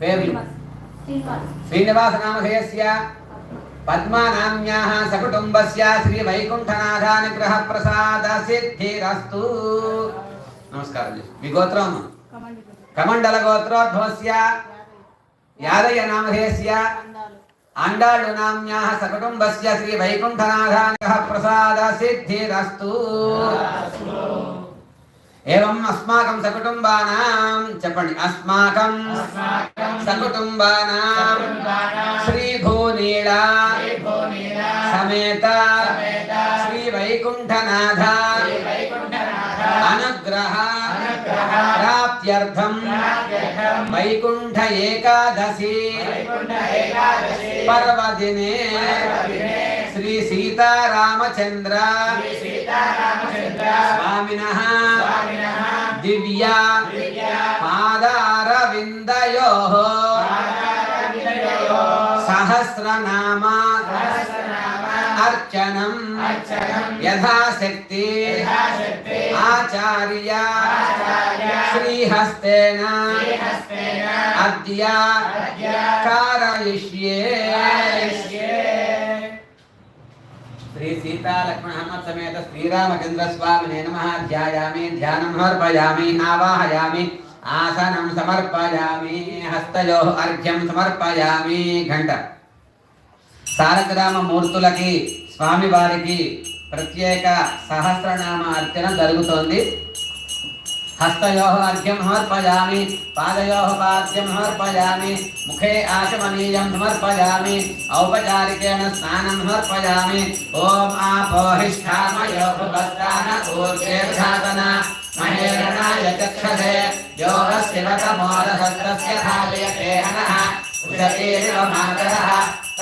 పేర్లు. శ్రీనివాస నామధేయస్య పద్మానామ్యాः సకుటుంబస్య శ్రీ వైకుంఠనాథానుగ్రహ ప్రసాద సిద్ధిరస్తు నమస్కారం మీ గోత్రం? కమండల గోత్రోద్భవస్య యాదయ నామధేయస్య ఆండాళ్ళు నామ్యాः సకుటుంబస్య శ్రీ వైకుంఠనాథానుగ్రహ ప్రసాద సిద్ధిరస్తు ఏవం అస్మాకం సకుటుంబానాం? చెప్పండి. అస్మాకం సకుటుంబానాం? శ్రీ భూనీళ సమేత? శ్రీ వైకుంఠనాథ అనుగ్రహ? ప్రాప్త్యర్థం? వైకుంఠ ఏకాదశి? పర్వదినే? శ్రీ సీతారామచంద్ర? స్వామినః దివ్య? సహస్రనామ అర్చనం యథాశక్తి ఆచార్య శ్రీహస్తేన అద్య కారయిష్యే శ్రీ సీతా లక్ష్మణ హనుమత్ సమేత శ్రీరామచంద్ర స్వామినే నమ ధ్యాయామి ధ్యానం సమర్పయామి ఆవాహయామి ఆసనం సమర్పయామి హస్తయో అర్ఘ్యం సమర్పయామి గంట సాలగ్రామ మూర్తులకి స్వామివారికి ప్రత్యేక సహస్రనామ అర్చన జరుగుతోంది. హస్తయో అర్ఘ్యం సమర్పయామి పాదయో పాద్యం సమర్పయామి ముఖే ఆశమనీయం సమర్పయామి ఔపచారికేణ స్నానం సమర్పయామి ఓం ఆపోహిష్ఠామయో భువస్తాన మహేరణాయ చక్షసే యోగ శివతమోరసత్రస్య ధారయతే హనః ఉషతేరివ మాతరః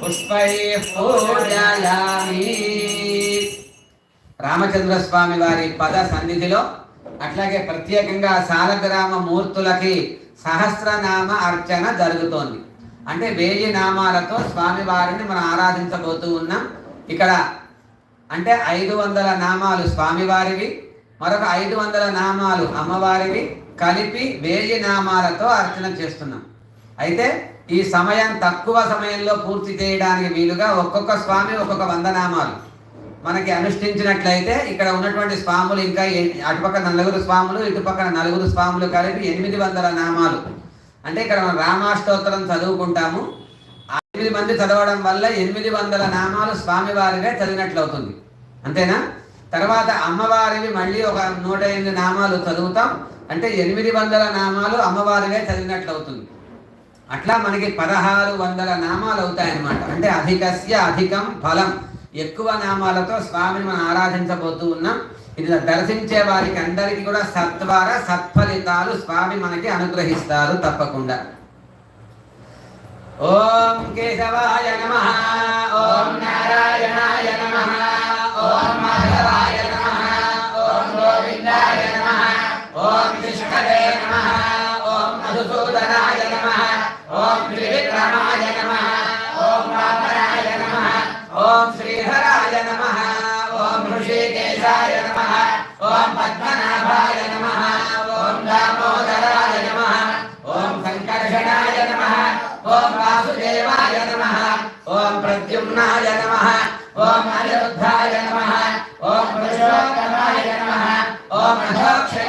పుష్పైః రామచంద్ర స్వామి వారి పద సన్నిధిలో అట్లాగే ప్రత్యేకంగా సాలగ్రామ మూర్తులకి సహస్రనామ అర్చన జరుగుతోంది. అంటే వేయి నామాలతో స్వామివారిని మనం ఆరాధించబోతూ ఉన్నాం. ఇక్కడ అంటే ఐదు వందల నామాలు స్వామివారివి మరొక ఐదు వందల నామాలు అమ్మవారివి కలిపి వేయి నామాలతో అర్చన చేస్తున్నాం. అయితే ఈ సమయం తక్కువ సమయంలో పూర్తి చేయడానికి వీలుగా ఒక్కొక్క స్వామి ఒక్కొక్క వంద నామాలు మనకి అనుష్ఠించినట్లయితే ఇక్కడ ఉన్నటువంటి స్వాములు ఇంకా అటుపక్క నలుగురు స్వాములు ఇటుపక్కన నలుగురు స్వాములు కలిపి ఎనిమిది వందల నామాలు. అంటే ఇక్కడ మనం రామాష్టోత్తరం చదువుకుంటాము. ఎనిమిది మంది చదవడం వల్ల ఎనిమిది వందల నామాలు స్వామివారివే చదివినట్లు అవుతుంది అంతేనా? తర్వాత అమ్మవారివి మళ్ళీ ఒక నూట ఎనిమిది నామాలు చదువుతాం. అంటే ఎనిమిది వందల నామాలు అమ్మవారివే చదివినట్లు అవుతుంది అట్లా మనకి పదహారు వందల నామాలు అవుతాయన్నమాట. అంటే అధికస్య అధికం ఫలం. ఎక్కువ నామాలతో స్వామిని మనం ఆరాధించబోతూ ఉన్నాం. ఇది దర్శించే వారికి అందరికీ కూడా సత్వర సత్ఫలితాలు స్వామి మనకి అనుగ్రహిస్తారు తప్పకుండా. ఓం కేశవాయ నమ. ఓం నారాయణాయ నమ. ఓం మాధవాయ ఓం ప్రద్యుమ్నాయ నమ ఓం అనిరుద్ధాయ